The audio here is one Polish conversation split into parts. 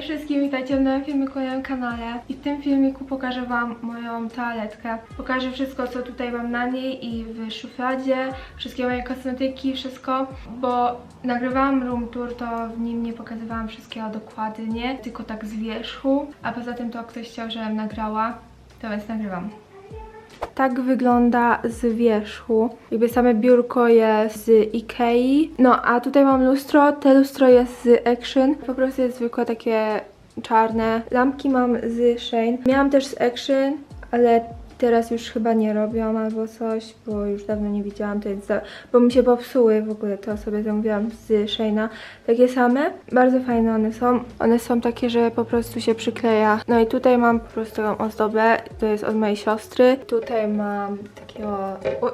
wszystkim, witajcie w nowym filmiku na moim kanale i w tym filmiku pokażę wam moją toaletkę. Pokażę wszystko co tutaj mam na niej i w szufladzie, wszystkie moje kosmetyki, wszystko, bo nagrywałam room tour, to w nim nie pokazywałam wszystkiego dokładnie, tylko tak z wierzchu, a poza tym to ktoś chciał, żebym nagrała, to więc nagrywam. Tak wygląda z wierzchu. Jakby same biurko jest z Ikei. No a tutaj mam lustro. Te lustro jest z Action. Po prostu jest zwykłe takie czarne. Lampki mam z Shane. Miałam też z Action, ale teraz już chyba nie robią albo coś, bo już dawno nie widziałam, to jest za... bo mi się popsuły w ogóle, to sobie zamówiłam z Shane'a. Takie same, bardzo fajne one są. One są takie, że po prostu się przykleja. No i tutaj mam po prostu taką ozdobę, to jest od mojej siostry. Tutaj mam takiego... O.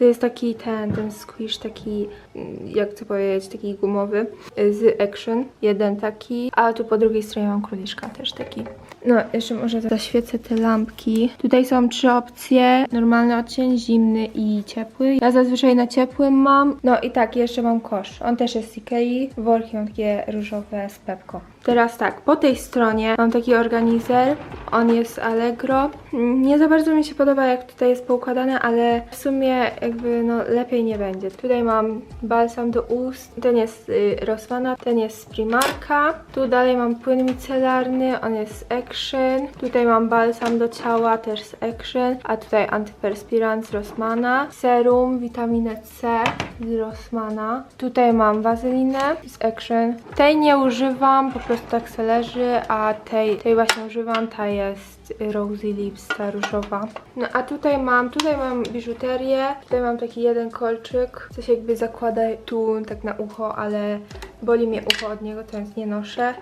To jest taki ten, ten squish taki, mm, jak to powiedzieć, taki gumowy y, z Action. Jeden taki, a tu po drugiej stronie mam króliczka też taki. No, jeszcze może zaświecę te lampki. Tutaj są trzy opcje. Normalny odcień, zimny i ciepły. Ja zazwyczaj na ciepłym mam. No i tak, jeszcze mam kosz. On też jest z Ikei. Worki mam takie różowe z Pepko. Teraz tak, po tej stronie mam taki organizer. On jest Allegro. Nie za bardzo mi się podoba, jak tutaj jest poukładane, ale w sumie jakby no lepiej nie będzie. Tutaj mam balsam do ust. Ten jest y, Rossmana, ten jest z Primarka. Tu dalej mam płyn micelarny, on jest z Action. Tutaj mam balsam do ciała, też z Action. A tutaj antyperspirant z Rossmana. Serum, witaminę C z Rossmana. Tutaj mam wazelinę z Action. Tej nie używam, po prostu tak se leży, a tej, tej właśnie używam, ta jest Rosy Lips, ta różowa. No a tutaj mam, tutaj mam biżuterię, tutaj mam taki jeden kolczyk, coś jakby zakłada tu tak na ucho, ale boli mnie ucho od niego, to więc nie noszę.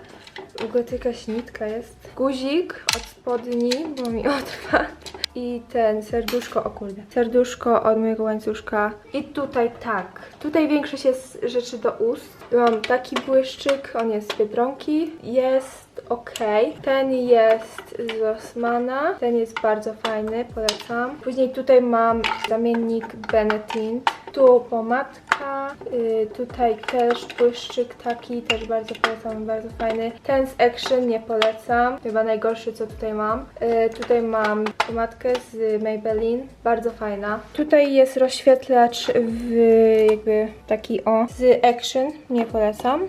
W ogóle jakaś nitka jest. Guzik od spodni, bo mi odpadł. I ten serduszko, o kurde, serduszko od mojego łańcuszka. I tutaj tak, tutaj większość jest rzeczy do ust. Mam taki błyszczyk, on jest z Biedronki. Jest ok. Ten jest z Rossmana. Ten jest bardzo fajny, polecam. Później tutaj mam zamiennik Benetint. Tu pomadka, y, tutaj też błyszczyk taki, też bardzo polecam, bardzo fajny. Ten z Action nie polecam, chyba najgorszy co tutaj mam. Y, tutaj mam pomadkę z Maybelline, bardzo fajna. Tutaj jest rozświetlacz w jakby taki o, z Action, nie polecam.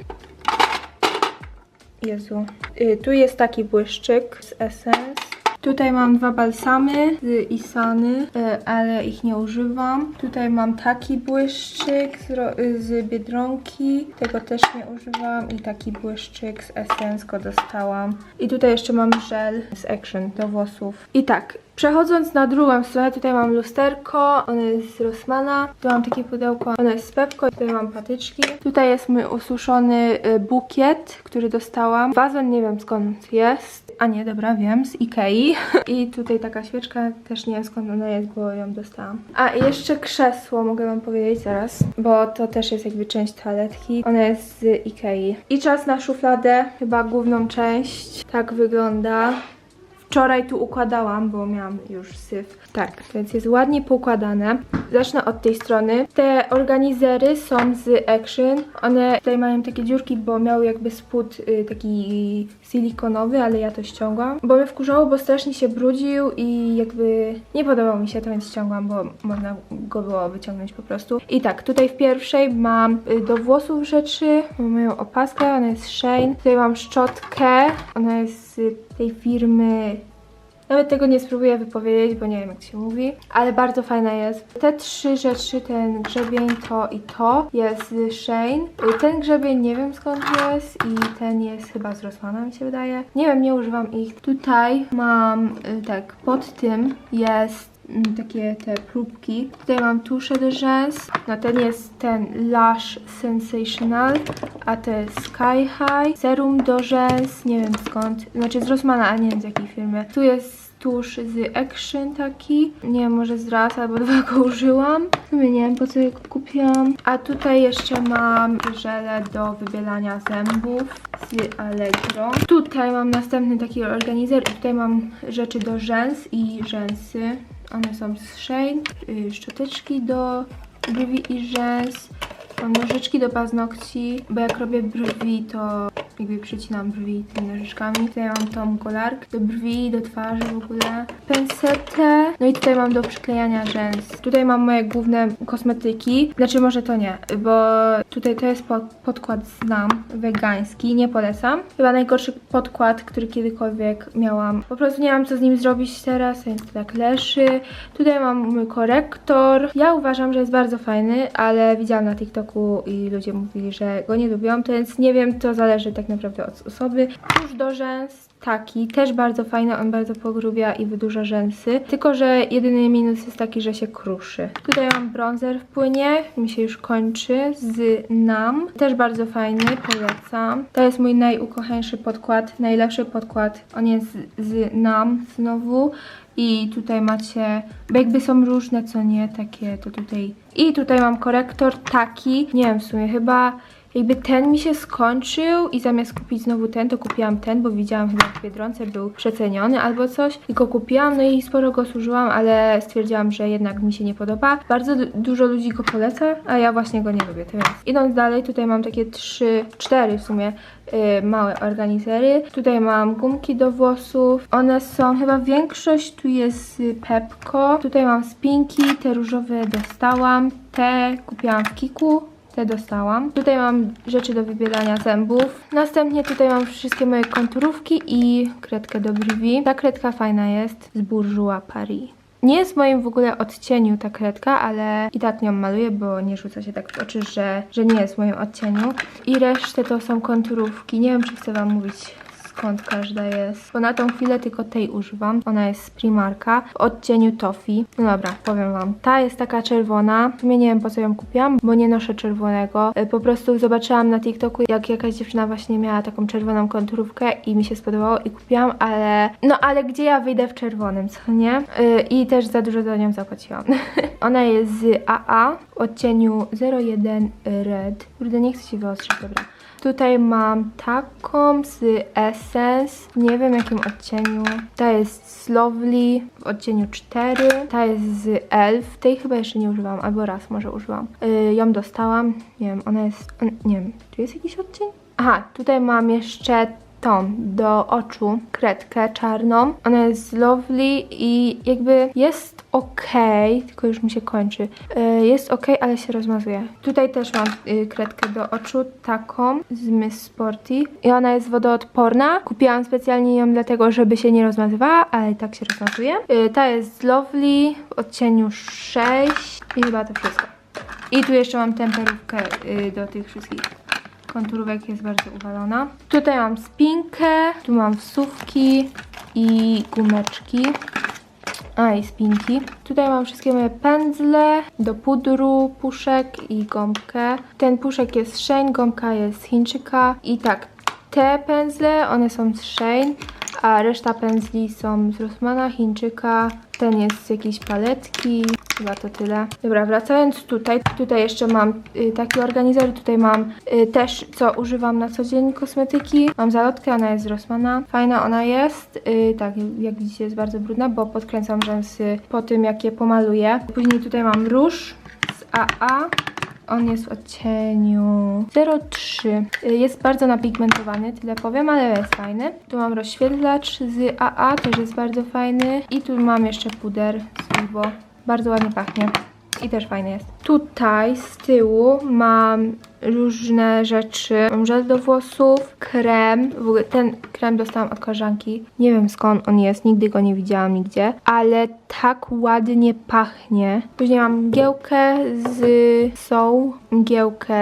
Jezu. Y, tu jest taki błyszczyk z Essence. Tutaj mam dwa balsamy z Isany, y, ale ich nie używam. Tutaj mam taki błyszczyk z, y, z Biedronki, tego też nie używam. I taki błyszczyk z Essence go dostałam. I tutaj jeszcze mam żel z Action do włosów. I tak, Przechodząc na drugą stronę, tutaj mam lusterko, ono jest z Rossmana, tu mam takie pudełko, ono jest z Pepko, tutaj mam patyczki. Tutaj jest mój ususzony y, bukiet, który dostałam. Wazon nie wiem skąd jest, a nie, dobra, wiem, z Ikei. I tutaj taka świeczka, też nie wiem skąd ona jest, bo ją dostałam. A jeszcze krzesło, mogę wam powiedzieć zaraz, bo to też jest jakby część toaletki. Ona jest z Ikei. I czas na szufladę, chyba główną część. Tak wygląda. Wczoraj tu układałam, bo miałam już syf. Tak, więc jest ładnie poukładane. Zacznę od tej strony. Te organizery są z Action. One tutaj mają takie dziurki, bo miały jakby spód y, taki silikonowy, ale ja to ściągłam. Bo mnie wkurzało, bo strasznie się brudził i jakby nie podobał mi się to, więc ściągłam, bo można go było wyciągnąć po prostu. I tak, tutaj w pierwszej mam y, do włosów rzeczy. Mam moją opaskę, ona jest Shane. Tutaj mam szczotkę, ona jest tej firmy nawet tego nie spróbuję wypowiedzieć, bo nie wiem jak się mówi, ale bardzo fajna jest. Te trzy rzeczy, ten grzebień, to i to jest Shane. Ten grzebień nie wiem skąd jest i ten jest chyba z Rossmana mi się wydaje. Nie wiem, nie używam ich. Tutaj mam, y, tak, pod tym jest takie te próbki. Tutaj mam tuszę do rzęs. No ten jest ten Lush Sensational, a to jest Sky High. Serum do rzęs, nie wiem skąd. Znaczy z Rossmana, a nie wiem z jakiej firmy. Tu jest tusz z Action taki. Nie wiem, może z raz albo dwa go użyłam. W sumie nie wiem po co je kupiłam. A tutaj jeszcze mam żele do wybielania zębów z Allegro. Tutaj mam następny taki organizer i tutaj mam rzeczy do rzęs i rzęsy. One są z Shane. Y, Szczoteczki do brwi i rzęs. Mam nożyczki do paznokci, bo jak robię brwi, to jakby przycinam brwi tymi nożyczkami. Tutaj mam tą kolarkę do brwi, do twarzy w ogóle. Pensetę. No i tutaj mam do przyklejania rzęs. Tutaj mam moje główne kosmetyki. Znaczy może to nie, bo tutaj to jest po- podkład Znam, wegański, nie polecam. Chyba najgorszy podkład, który kiedykolwiek miałam. Po prostu nie mam co z nim zrobić teraz, więc to tak leży. Tutaj mam mój korektor. Ja uważam, że jest bardzo fajny, ale widziałam na TikToku i ludzie mówili, że go nie lubią, więc nie wiem, to zależy tak naprawdę od osoby. Tuż do rzęs taki, też bardzo fajny, on bardzo pogrubia i wydłuża rzęsy. Tylko, że jedyny minus jest taki, że się kruszy. Tutaj mam bronzer w płynie, mi się już kończy, z NAM. Też bardzo fajny, polecam. To jest mój najukochańszy podkład, najlepszy podkład. On jest z, NAM znowu. I tutaj macie, bo jakby są różne, co nie, takie to tutaj. I tutaj mam korektor taki, nie wiem w sumie, chyba jakby ten mi się skończył i zamiast kupić znowu ten, to kupiłam ten, bo widziałam chyba w Biedronce był przeceniony albo coś. I go kupiłam, no i sporo go zużyłam, ale stwierdziłam, że jednak mi się nie podoba. Bardzo du- dużo ludzi go poleca, a ja właśnie go nie lubię, to więc. Idąc dalej, tutaj mam takie trzy, cztery w sumie y, małe organizery. Tutaj mam gumki do włosów. One są, chyba większość tu jest Pepko. Tutaj mam spinki, te różowe dostałam. Te kupiłam w Kiku. Te dostałam. Tutaj mam rzeczy do wybielania zębów. Następnie tutaj mam wszystkie moje konturówki i kredkę do brwi. Ta kredka fajna jest z Bourjois Paris. Nie jest w moim w ogóle odcieniu ta kredka, ale i tak nią maluję, bo nie rzuca się tak w oczy, że, że nie jest w moim odcieniu. I resztę to są konturówki. Nie wiem, czy chcę Wam mówić skąd każda jest. Bo na tą chwilę tylko tej używam. Ona jest z Primarka w odcieniu Toffee. No dobra, powiem wam. Ta jest taka czerwona. W sumie nie wiem po co ją kupiłam, bo nie noszę czerwonego. Y, Po prostu zobaczyłam na TikToku, jak jakaś dziewczyna właśnie miała taką czerwoną konturówkę i mi się spodobało i kupiłam, ale no ale gdzie ja wyjdę w czerwonym, co nie? Y, I też za dużo za nią zapłaciłam. Ona jest z AA w odcieniu 01 Red. Kurde, nie chcę się wyostrzyć, dobra. Tutaj mam taką z Nie wiem jakim odcieniu. Ta jest z Lovely w odcieniu 4. Ta jest z Elf, tej chyba jeszcze nie używałam, albo raz może użyłam. Yy, ją dostałam, nie wiem, ona jest, nie wiem, tu jest jakiś odcień? Aha, tutaj mam jeszcze tą do oczu kredkę czarną. Ona jest lovely i jakby jest ok, tylko już mi się kończy. Y, Jest ok, ale się rozmazuje. Tutaj też mam y, kredkę do oczu, taką z Miss Sporty i ona jest wodoodporna. Kupiłam specjalnie ją dlatego, żeby się nie rozmazywała, ale tak się rozmazuje. Y, Ta jest lovely w odcieniu 6 i chyba to wszystko. I tu jeszcze mam temperówkę y, do tych wszystkich konturówek jest bardzo uwalona. Tutaj mam spinkę, tu mam wsówki i gumeczki. A i spinki. Tutaj mam wszystkie moje pędzle do pudru, puszek i gąbkę. Ten puszek jest Shane, gąbka jest z Chińczyka. I tak, te pędzle, one są z Shane, a reszta pędzli są z Rossmana, Chińczyka. Ten jest z jakiejś paletki. Chyba to tyle. Dobra, wracając tutaj, tutaj jeszcze mam y, taki organizer, tutaj mam y, też, co używam na co dzień kosmetyki. Mam zalotkę, ona jest z Rossmana. Fajna ona jest. Y, tak, jak widzicie jest bardzo brudna, bo podkręcam rzęsy po tym, jak je pomaluję. Później tutaj mam róż z AA. On jest w odcieniu 03. Y, Jest bardzo napigmentowany, tyle powiem, ale jest fajny. Tu mam rozświetlacz z AA, też jest bardzo fajny. I tu mam jeszcze puder z Vivo. Bardzo ładnie pachnie. I też fajny jest. Tutaj z tyłu mam różne rzeczy. Mam żel do włosów, krem. W ogóle ten krem dostałam od koleżanki. Nie wiem skąd on jest, nigdy go nie widziałam nigdzie. Ale tak ładnie pachnie. Później mam mgiełkę z są, mgiełkę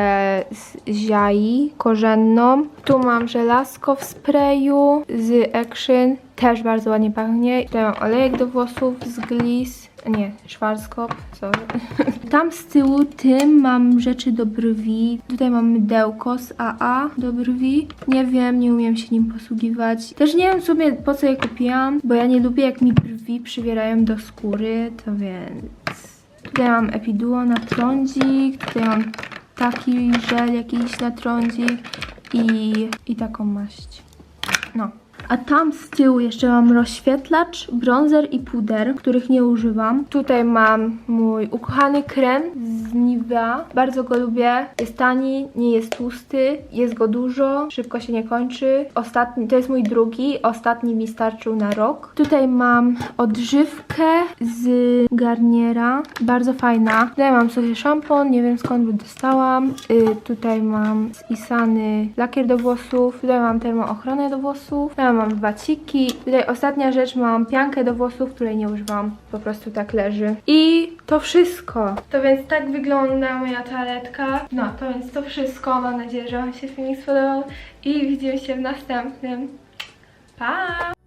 z ziai korzenną. Tu mam żelazko w sprayu z Action. Też bardzo ładnie pachnie. Tutaj mam olejek do włosów z Gliss. Nie, Schwarzkopf, sorry. Tam z tyłu tym mam rzeczy do brwi. Tutaj mam mydełko z AA do brwi. Nie wiem, nie umiem się nim posługiwać. Też nie wiem w sumie po co je kupiłam, bo ja nie lubię jak mi brwi przywierają do skóry, to więc... Tutaj mam Epiduo na trądzik, tutaj mam taki żel jakiś na trądzik i, i taką maść. No. A tam z tyłu jeszcze mam rozświetlacz, bronzer i puder, których nie używam. Tutaj mam mój ukochany krem z Nivea. Bardzo go lubię. Jest tani, nie jest tłusty, jest go dużo, szybko się nie kończy. Ostatni, to jest mój drugi, ostatni mi starczył na rok. Tutaj mam odżywkę z Garniera, bardzo fajna. Tutaj mam suchy szampon, nie wiem skąd go dostałam. Y, tutaj mam spisany lakier do włosów, tutaj mam termoochronę do włosów, tutaj mam baciki. Tutaj ostatnia rzecz, mam piankę do włosów, której nie używam, po prostu tak leży. I to wszystko. To więc tak wygląda moja toaletka. No, to więc to wszystko. Mam nadzieję, że Wam się filmik spodobał i widzimy się w następnym. Pa!